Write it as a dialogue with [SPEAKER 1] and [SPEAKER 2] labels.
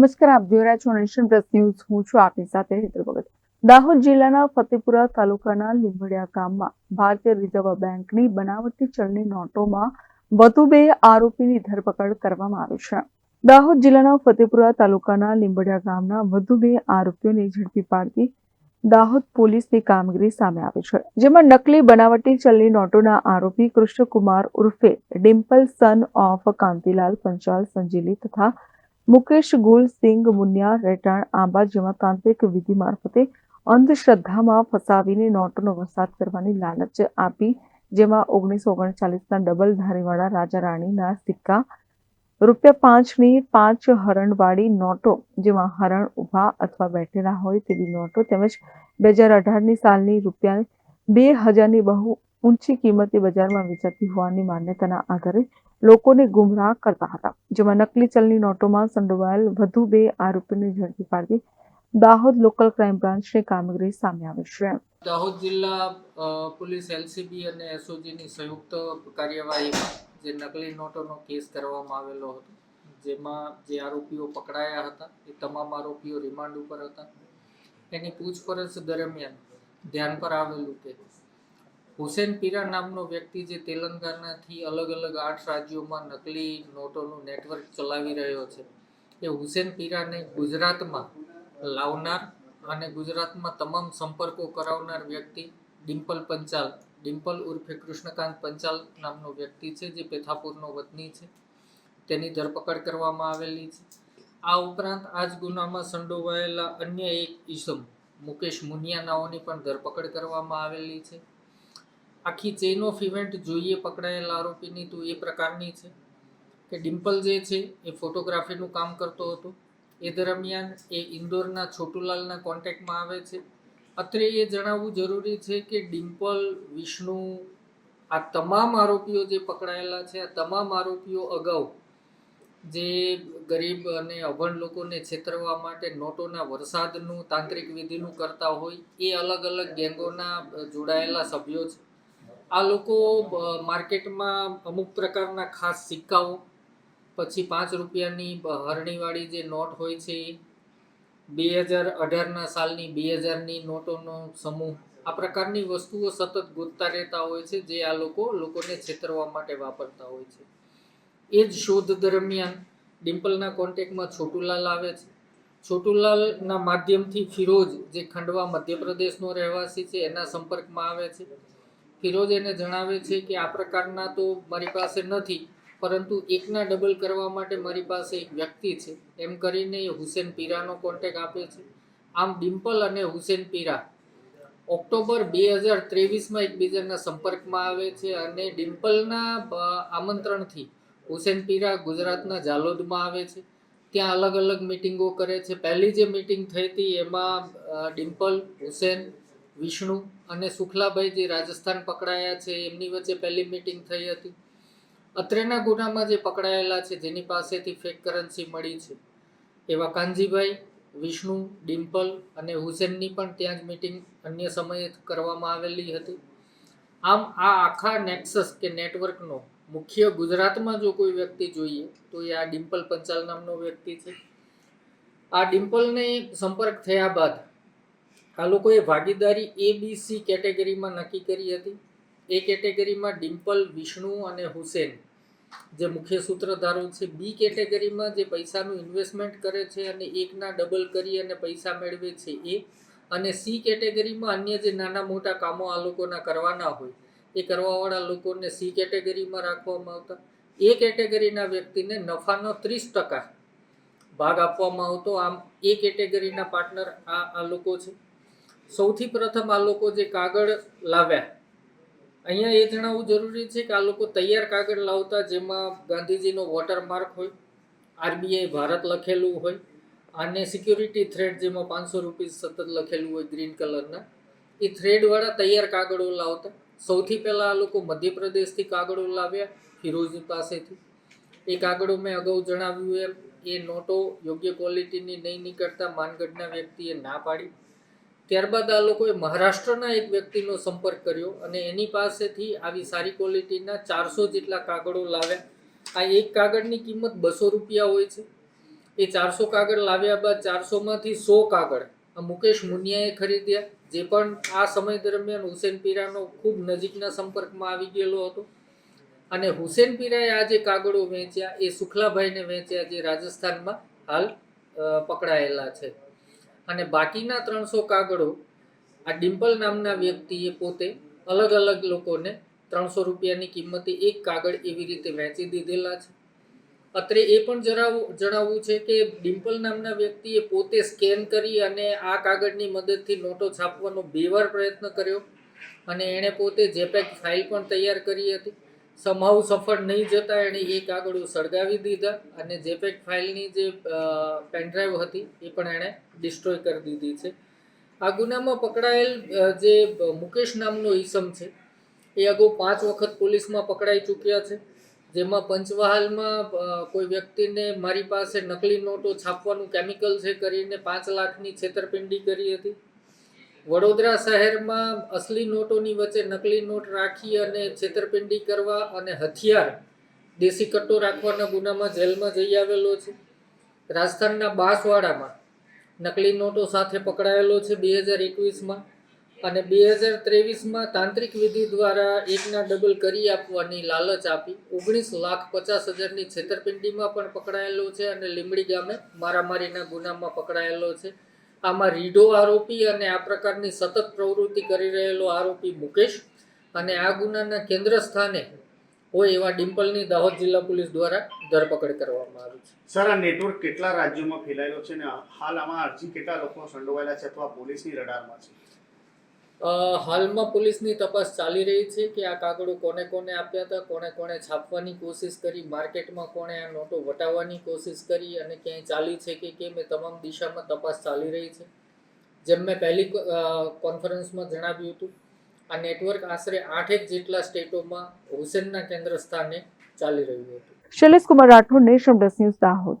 [SPEAKER 1] નમસ્કાર, આપ જોઈ રહ્યા છો નેશન પ્લસ ન્યૂઝ. હું છું આપની સાથે હેતર ભગત. દાહોદ જિલ્લાના ફતેપુરા તાલુકાના લીંબડિયા ગામમાં ભારતીય રિઝર્વ બેંકની બનાવટી ચલણી નોટોમાં વધુ બે આરોપીની ધરપકડ કરવામાં આવી છે. દાહોદ જિલ્લાના ફતેપુરા તાલુકાના લીંબડિયા ગામના વધુ બે આરોપીઓને ઝડપી પાડતી દાહોદ પોલીસની કામગીરી સામે આવી છે. જેમાં નકલી બનાવટી ચલણી નોટોના આરોપી કૃષ્ણકુમાર ઉર્ફે Dimple son of Kantilal, Panchal, સંજીલી તથા મુકેશ ગુલસિંગ મુનિયા રેટાણ આંબા જેમાં તાંત્રિક વિધિ મારફતે અંધશ્રદ્ધામાં ફસાવીને નોટોનો વરસાદ કરવાની લાલચ આપી, જેમાં ઓગણીસો ઓગણચાલીસના ડબલ ધારીવાળા રાજા રાણીના સિક્કા, રૂપિયા પાંચની પાંચ હરણવાળી નોટો, જેમાં હરણ ઊભા અથવા બેઠેલા હોય તેવી નોટો તેમજ બે હજાર અઢારની સાલની રૂપિયા બે હજારની બહુ ઊંચી કિંમતે બજારમાં વેચાતી હોવાની માન્યતાના આધારે લોકોને ગુમરાહ કરતા હતા, જેમાં નકલી ચલની નોટોમાં સંડોવાયેલ વધુ બે આરોપીને ઝડપી પાડતી દાહોદ લોકલ ક્રાઇમ બ્રાન્ચની કામગીરી સામે આવી છે.
[SPEAKER 2] દાહોદ જિલ્લા પોલીસ, એલસીબી અને એસઓજીની સંયુક્ત કાર્યવાહીમાં જે નકલી નોટોનો કેસ કરવામાં આવેલો હતો, જેમાં જે આરોપીઓ પકડાયા હતા, એ તમામ આરોપીઓ રિમાન્ડ ઉપર હતા. એની પૂછપરછ દરમિયાન ધ્યાન પર આવેલું કે હુસેન પીરા નામનો વ્યક્તિ જે તેલંગાનાથી અલગ અલગ આઠ રાજ્યોમાં નકલી નોટોનું નેટવર્ક ચલાવી રહ્યો છે. એ હુસેન પીરાને ગુજરાતમાં લાવનાર અને ગુજરાતમાં તમામ સંપર્કો કરાવનાર વ્યક્તિ ડિમ્પલ પંચાલ, ડિમ્પલ ઉર્ફે કૃષ્ણકાંત પંચાલ નામનો વ્યક્તિ છે જે પેથાપુરનો વતની છે. તેની ધરપકડ કરવામાં આવેલી છે. આ ઉપરાંત આ જ ગુનામાં સંડોવાયેલા અન્ય એક ઈસમ, મુકેશ મુનિયા નાઓની પણ ધરપકડ કરવામાં આવેલી છે. આખી ચેઇન ઓફ ઇવેન્ટ જોઈએ પકડાયેલા આરોપીની તો એ પ્રકારની છે કે ડિમ્પલ જે છે એ ફોટોગ્રાફીનું કામ કરતો હતો. એ દરમિયાન એ ઇન્દોરના છોટુલાલના કોન્ટેક્ટમાં આવે છે. અત્રે એ જણાવવું જરૂરી છે કે ડિમ્પલ, વિષ્ણુ, આ તમામ આરોપીઓ જે પકડાયેલા છે, આ તમામ આરોપીઓ અગાઉ જે ગરીબ અને અભણ લોકોને છેતરવા માટે નોટોના વરસાદનું, તાંત્રિક વિધિનું કરતા હોય, એ અલગ અલગ ગેંગોના જોડાયેલા સભ્યો છે. આ લોકો માર્કેટમાં અમુક પ્રકારના ખાસ સિક્કાઓ, પછી પાંચ રૂપિયાની હરણીવાળી જે નોટ હોય છે, બે હજાર અઢારના સાલની બે હજારની નોટોનો સમૂહ, આ પ્રકારની વસ્તુઓ સતત ગોતતા રહેતા હોય છે, જે આ લોકો લોકોને છેતરવા માટે વાપરતા હોય છે. એ જ શોધ દરમિયાન ડિમ્પલના કોન્ટેક્ટમાં છોટુલાલ આવે છે. છોટુલાલના માધ્યમથી ફિરોજ, જે ખંડવા મધ્યપ્રદેશનો રહેવાસી છે, એના સંપર્કમાં આવે છે. ફિરોજ એને જણાવે છે કે આ પ્રકારના તો મારી પાસે નથી, પરંતુ એકના ડબલ કરવા માટે મારી પાસે એક વ્યક્તિ છે. એમ કરીને એ હુસેન પીરાનો કોન્ટેક આપે છે. આમ ડિમ્પલ અને હુસેન પીરા ઓક્ટોબર બે હજાર ત્રેવીસમાં એકબીજાના સંપર્કમાં આવે છે અને ડિમ્પલના આમંત્રણથી હુસેન પીરા ગુજરાતના જાલોદમાં આવે છે. ત્યાં અલગ અલગ મિટિંગો કરે છે. પહેલી જે મિટિંગ થઈ હતી એમાં ડિમ્પલ, હુસેન, વિષ્ણુ અને સુખલાભાઈ જે રાજસ્થાન પકડાયા છે, એમની વચ્ચે પહેલી મિટિંગ થઈ હતી. અત્રેના ગુનામાં જે પકડાયેલા છે, જેની પાસેથી ફેક કરન્સી મળી છે. એવા કાનજીભાઈ, વિષ્ણુ, ડિમ્પલ અને હુસેનની પણ ત્યાં જ મિટિંગ અન્ય સમયે કરવામાં આવેલી હતી. આમ આ આખા નેક્સસ કે નેટવર્કનો મુખ્ય ગુજરાતમાં જો કોઈ વ્યક્તિ જોઈએ, તો એ આ ડિમ્પલ પંચાલ નામનો વ્યક્તિ છે. આ ડિમ્પલને સંપર્ક થયા બાદ આ લોકોએ ભાગીદારી એ બી સી કેટેગરીમાં નક્કી કરી હતી. એ કેટેગરીમાં ડિમ્પલ, વિષ્ણુ અને હુસેન, જે મુખ્ય સૂત્રધારો છે. બી કેટેગરીમાં જે પૈસાનું ઇન્વેસ્ટમેન્ટ કરે છે અને એકના ડબલ કરી અને પૈસા મેળવે છે એ. અને સી કેટેગરીમાં અન્ય જે નાના મોટા કામો આ લોકોના કરવાના હોય, એ કરવાવાળા લોકોને સી કેટેગરીમાં રાખવામાં આવતા. એ કેટેગરીના વ્યક્તિને નફાનો ત્રીસ ટકા ભાગ આપવામાં આવતો. આમ, એ કેટેગરીના પાર્ટનર આ આ લોકો છે. સૌથી પ્રથમ આ લોકો જે કાગળ લાવ્યા, અહીંયા એ જણાવવું જરૂરી છે કે આ લોકો તૈયાર કાગળ લાવતા જેમાં ગાંધીજીનો વોટરમાર્ક હોય, આરબીઆઈ ભારત લખેલું હોય, અને સિક્યુરિટી થ્રેડ જેમાં પાંચસો રૂપિસ સતત લખેલું હોય ગ્રીન કલરના એ થ્રેડવાળા તૈયાર કાગળો લાવતા. સૌથી પહેલાં આ લોકો મધ્યપ્રદેશથી કાગળો લાવ્યા, ફિરોઝ પાસેથી. એ કાગળો મેં અગાઉ જણાવ્યું એમ, એ નોટો યોગ્ય ક્વોલિટીની નહીં નીકળતા, માનગઢના વ્યક્તિએ ના પાડી. ત્યારબાદ આ લોકોએ મહારાષ્ટ્રના એક વ્યક્તિનો સંપર્ક કર્યો અને એની પાસેથી આવી સારી ક્વોલિટીના ચારસો જેટલા કાગળો લાવ્યા. આ એક કાગળની કિંમત બસો રૂપિયા હોય છે. એ ચારસો કાગળ લાવ્યા બાદ ચારસોમાંથી સો કાગળ મુકેશ મુનિયાએ ખરીદ્યા, જે પણ આ સમય દરમિયાન હુસેન પીરાનો ખૂબ નજીકના સંપર્કમાં આવી ગયેલો હતો. અને હુસેન પીરાએ આ જે કાગળો વેચ્યા, એ સુખલાભાઈને વેચ્યા, જે રાજસ્થાનમાં હાલ પકડાયેલા છે. અને બાકીના ત્રણસો કાગળો આ ડિમ્પલ નામના વ્યક્તિએ પોતે અલગ અલગ લોકોને ત્રણસો રૂપિયાની કિંમતે એક કાગળ એવી રીતે વેચી દીધેલા છે. અત્રે એ પણ જણાવવું જણાવવું છે કે ડિમ્પલ નામના વ્યક્તિએ પોતે સ્કેન કરી અને આ કાગળની મદદથી નોટો છાપવાનો બે વાર પ્રયત્ન કર્યો અને એણે પોતે જેપેક ફાઇલ પણ તૈયાર કરી હતી. સમહાવ સફળ નહીં જતાં, એણે એ કાગળો સળગાવી દીધા અને જેપેક ફાઇલની જે પેનડ્રાઈવ હતી, એ પણ એણે ડિસ્ટ્રોય કરી દીધી છે. આ ગુનામાં પકડાયેલ જે મુકેશ નામનો ઈસમ છે, એ અગાઉ પાંચ વખત પોલીસમાં પકડાઈ ચૂક્યા છે, જેમાં પંચવહાલમાં કોઈ વ્યક્તિને મારી પાસે નકલી નોટો છાપવાનું કેમિકલ છે કરીને પાંચ લાખની છેતરપિંડી કરી હતી. વડોદરા શહેરમાં અસલી નોટોની વચ્ચે નકલી નોટ રાખી અને છેતરપિંડી કરવા અને હથિયાર દેશી કટ્ટો રાખવાના ગુનામાં જેલમાં જઈ આવેલો છે. રાજસ્થાનના બાંસવાડામાં નકલી નોટો સાથે પકડાયેલો છે બે હજાર એકવીસમાં અને બે હજાર ત્રેવીસમાં તાંત્રિક વિધિ દ્વારા એકના ડબલ કરી આપવાની લાલચ આપી. ઓગણીસ લાખ પચાસ હજારની છેતરપિંડીમાં પણ પકડાયેલો છે અને લીંબડી ગામે મારામારીના ગુનામાં પકડાયેલો છે. આમાં રીઢો આરોપી અને આ પ્રકારની સતત પ્રવૃત્તિ કરી રહેલો આરોપી મુકેશ અને આ ગુનાના કેન્દ્ર સ્થાને હોય એવા ડિમ્પલની દાહોદ જિલ્લા પોલીસ દ્વારા ધરપકડ કરવામાં આવી છે.
[SPEAKER 3] સર, આ નેટવર્ક કેટલા રાજ્યોમાં ફેલાયેલો છે અને હાલ આમાં અરજી કેટલા લોકો સંડોવાયેલા છે અથવા પોલીસની રડારમાં છે?
[SPEAKER 2] હાલમાં પોલીસની તપાસ ચાલી રહી છે કે આ કાગળો કોને કોને આપ્યા હતા, કોને કોને છાપવાની કોશિશ કરી, માર્કેટમાં કોણે આ નોટો વટાવવાની કોશિશ કરી અને ક્યાંય ચાલી છે કે કેમ, એ તમામ દિશામાં તપાસ ચાલી રહી છે. જેમ મેં પહેલી કોન્ફરન્સમાં જણાવ્યું હતું, આ નેટવર્ક આશરે આઠેક જેટલા સ્ટેટોમાં હુસેનના કેન્દ્ર સ્થાને ચાલી રહ્યું હતું.
[SPEAKER 1] Shailesh Kumar Rathod Nation Plus News Dahod